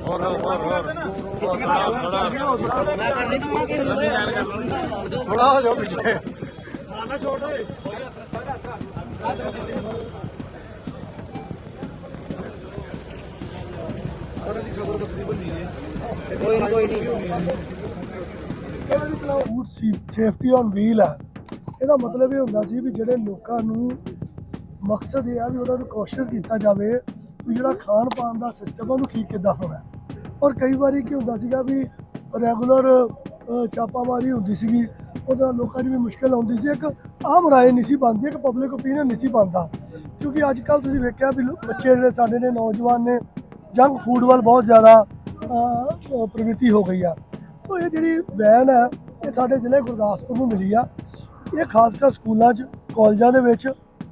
ਹੋਰ ਹੋਰ ਹੋਰ ਥੋੜਾ ਹੋ ਜਾਓ ਪਿੱਛੇ ਨਾ ਛੋੜ ਓਏ ਉਹਨਾਂ ਦੀ ਖਬਰ ਬੱਕਰੀ ਬੰਦੀ ਹੈ ਕੋਈ ਨਹੀਂ ਕੋਈ ਨਹੀਂ ਫੂਡ ਸੇਫਟੀ ਔਨ ਵੀਲ ਆ। ਇਹਦਾ ਮਤਲਬ ਇਹ ਹੁੰਦਾ ਸੀ ਵੀ ਜਿਹੜੇ ਲੋਕਾਂ ਨੂੰ ਮਕਸਦ ਇਹ ਆ ਵੀ ਉਹਨਾਂ ਨੂੰ ਕੋਸ਼ਿਸ਼ ਕੀਤਾ ਜਾਵੇ ਵੀ ਜਿਹੜਾ ਖਾਣ ਪਾਣ ਦਾ ਸਿਸਟਮ ਉਹਨੂੰ ਠੀਕ ਕਿੱਦਾਂ ਹੋਣਾ ਔਰ ਕਈ ਵਾਰੀ ਕੀ ਹੁੰਦਾ ਸੀਗਾ ਵੀ ਰੈਗੂਲਰ ਛਾਪਾਮਾਰੀ ਹੁੰਦੀ ਸੀਗੀ, ਉਹਦੇ ਨਾਲ ਲੋਕਾਂ ਨੂੰ ਵੀ ਮੁਸ਼ਕਲ ਆਉਂਦੀ ਸੀ। ਇੱਕ ਆਮ ਰਾਏ ਨਹੀਂ ਸੀ ਬਣਦੀ, ਇੱਕ ਪਬਲਿਕ ਓਪੀਨੀਅਨ ਨਹੀਂ ਸੀ ਬਣਦਾ। ਕਿਉਂਕਿ ਅੱਜ ਕੱਲ ਤੁਸੀਂ ਵੇਖਿਆ ਵੀ ਬੱਚੇ ਜਿਹੜੇ ਸਾਡੇ ਨੇ, ਨੌਜਵਾਨ ਨੇ ਜੰਕ ਫੂਡ ਵੱਲ ਬਹੁਤ ਜ਼ਿਆਦਾ ਪ੍ਰਵਿਰਤੀ ਹੋ ਗਈ ਆ। ਸੋ ਇਹ ਜਿਹੜੀ ਵੈਨ ਹੈ ਇਹ ਸਾਡੇ ਜ਼ਿਲ੍ਹੇ ਗੁਰਦਾਸਪੁਰ ਨੂੰ ਮਿਲੀ ਆ। ਇਹ ਖਾਸ ਕਰ ਸਕੂਲਾਂ 'ਚ, ਕਾਲਜਾਂ ਦੇ ਵਿੱਚ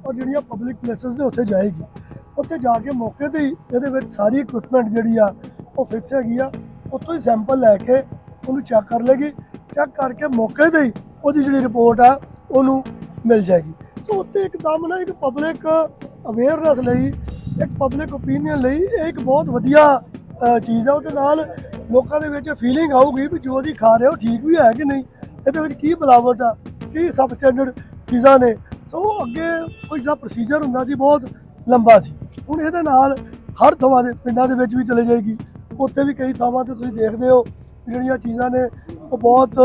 ਔਰ ਜਿਹੜੀਆਂ ਪਬਲਿਕ ਪਲੇਸਸ ਨੇ ਉੱਥੇ ਜਾਏਗੀ। ਉੱਥੇ ਜਾ ਕੇ ਮੌਕੇ ਤੇ ਹੀ ਇਹਦੇ ਵਿੱਚ ਸਾਰੀ ਇਕਵਿਪਮੈਂਟ ਜਿਹੜੀ ਆ, ਉਹ ਫਿਕਸ ਹੈਗੀ ਆ। ਉੱਥੋਂ ਹੀ ਸੈਂਪਲ ਲੈ ਕੇ ਉਹਨੂੰ ਚੈੱਕ ਕਰ ਲੇਗੀ ਚੈੱਕ ਕਰਕੇ ਮੌਕੇ ਤੇ ਹੀ ਉਹਦੀ ਜਿਹੜੀ ਰਿਪੋਰਟ ਆ, ਉਹਨੂੰ ਮਿਲ ਜਾਏਗੀ। ਸੋ ਉੱਤੇ ਇੱਕਦਮ ਨਾ ਇੱਕ ਪਬਲਿਕ ਅਵੇਅਰਨੈਸ ਲਈ, ਇੱਕ ਪਬਲਿਕ ਓਪੀਨੀਅਨ ਲਈ ਇਹ ਇੱਕ ਬਹੁਤ ਵਧੀਆ ਚੀਜ਼ ਆ। ਉਹਦੇ ਨਾਲ ਲੋਕਾਂ ਦੇ ਵਿੱਚ ਫੀਲਿੰਗ ਆਊਗੀ ਵੀ ਜੋ ਅਸੀਂ ਖਾ ਰਹੇ ਹੋ ਠੀਕ ਵੀ ਹੈ ਕਿ ਨਹੀਂ। ਇਹਦੇ ਵਿੱਚ ਕੀ ਮਿਲਾਵਟ ਆ, ਕੀ ਸਬ ਸਟੈਂਡਰਡ ਚੀਜ਼ਾਂ ਨੇ। ਸੋ ਅੱਗੇ ਕੋਈ ਜਿਹੜਾ ਪ੍ਰੋਸੀਜਰ ਹੁੰਦਾ ਸੀ ਬਹੁਤ ਲੰਬਾ ਸੀ। ਹੁਣ ਇਹਦੇ ਨਾਲ ਹਰ ਥਾਵਾਂ ਦੇ ਪਿੰਡਾਂ ਦੇ ਵਿੱਚ ਵੀ ਚਲੇ ਜਾਏਗੀ। ਉੱਥੇ ਵੀ ਕਈ ਥਾਵਾਂ ਤੇ ਤੁਸੀਂ ਦੇਖਦੇ ਹੋ ਜਿਹੜੀਆਂ ਚੀਜ਼ਾਂ ਨੇ ਉਹ ਬਹੁਤ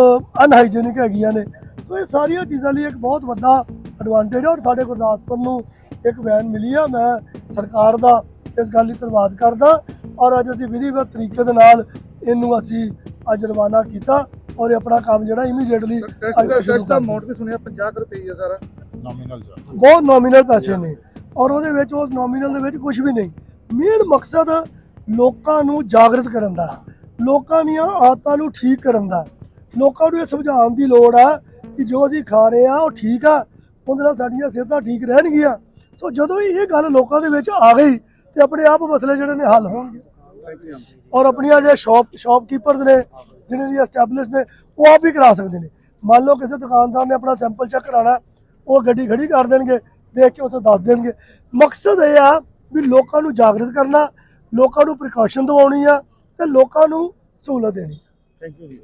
ਅਨਹਾਈਜੀਨਿਕ ਹੈਗੀਆਂ ਨੇ। ਸੋ ਇਹ ਸਾਰੀਆਂ ਚੀਜ਼ਾਂ ਲਈ ਇੱਕ ਬਹੁਤ ਵੱਡਾ ਐਡਵਾਂਟੇਜ ਹੈ ਔਰ ਸਾਡੇ ਗੁਰਦਾਸਪੁਰ ਨੂੰ ਇੱਕ ਵੈਨ ਮਿਲੀ ਆ। ਮੈਂ ਸਰਕਾਰ ਦਾ ਇਸ ਗੱਲ ਲਈ ਧੰਨਵਾਦ ਕਰਦਾ ਔਰ ਅੱਜ ਅਸੀਂ ਵਿਧੀਵਤ ਤਰੀਕੇ ਦੇ ਨਾਲ ਇਹਨੂੰ ਅਸੀਂ ਅੱਜ ਰਵਾਨਾ ਕੀਤਾ ਔਰ ਇਹ ਆਪਣਾ ਕੰਮ ਜਿਹੜਾ ਇਮੀਡੀਏਟਲੀ ਟੈਸਟ ਦਾ ਅਮਾਉਂਟ ਵੀ ਸੁਣਿਆ 50 ਰੁਪਏ ਆ ਸਾਰਾ। ਬਹੁਤ ਨੋਮੀਨਲ ਪੈਸੇ ਨੇ। ਔਰ ਉਹਦੇ ਵਿੱਚ ਉਸ ਨੋਮੀਨਲ ਦੇ ਵਿੱਚ ਕੁਝ ਵੀ ਨਹੀਂ। ਮੇਨ ਮਕਸਦ ਲੋਕਾਂ ਨੂੰ ਜਾਗਰਤ ਕਰਨ ਦਾ ਲੋਕਾਂ ਦੀਆਂ ਆਦਤਾਂ ਨੂੰ ਠੀਕ ਕਰਨ ਦਾ। ਲੋਕਾਂ ਨੂੰ ਇਹ ਸਮਝਾਉਣ ਦੀ ਲੋੜ ਆ ਕਿ ਜੋ ਅਸੀਂ ਖਾ ਰਹੇ ਆ ਉਹ ਠੀਕ ਆ। ਉਹਦੇ ਨਾਲ ਸਾਡੀਆਂ ਸਿਹਤਾਂ ਠੀਕ ਰਹਿਣਗੀਆਂ। ਸੋ ਜਦੋਂ ਹੀ ਇਹ ਗੱਲ ਲੋਕਾਂ ਦੇ ਵਿੱਚ ਆ ਗਈ ਤੇ ਆਪਣੇ ਆਪ ਮਸਲੇ ਜਿਹੜੇ ਨੇ ਹੱਲ ਹੋਣਗੇ। ਔਰ ਆਪਣੀਆਂ ਜਿਹੜੇ ਸ਼ਾਪ ਸ਼ਾਪਕੀਪਰਸ ਨੇ ਜਿਹੜੇ ਵੀ ਐਸਟੈਬਲਿਸ਼ ਨੇ ਉਹ ਆਪ ਵੀ ਕਰਾ ਸਕਦੇ ਨੇ। ਮੰਨ ਲਓ ਕਿਸੇ ਦੁਕਾਨਦਾਰ ਨੇ ਆਪਣਾ ਸੈਂਪਲ ਚੈੱਕ ਕਰਾਉਣਾ ਉਹ ਗੱਡੀ ਖੜੀ ਕਰ ਦੇਣਗੇ, ਦੇਖ ਕੇ ਉੱਥੇ ਦੱਸ ਦੇਣਗੇ। ਮਕਸਦ ਇਹ ਆ ਵੀ ਲੋਕਾਂ ਨੂੰ ਜਾਗਰਤ ਕਰਨਾ, ਲੋਕਾਂ ਨੂੰ ਪ੍ਰੀਕਾਸ਼ਨ ਦਿਵਾਉਣੀ ਆ ਤੇ ਲੋਕਾਂ ਨੂੰ ਸਹੂਲਤ ਦੇਣੀ ਥੈਂਕ ਯੂ ਜੀ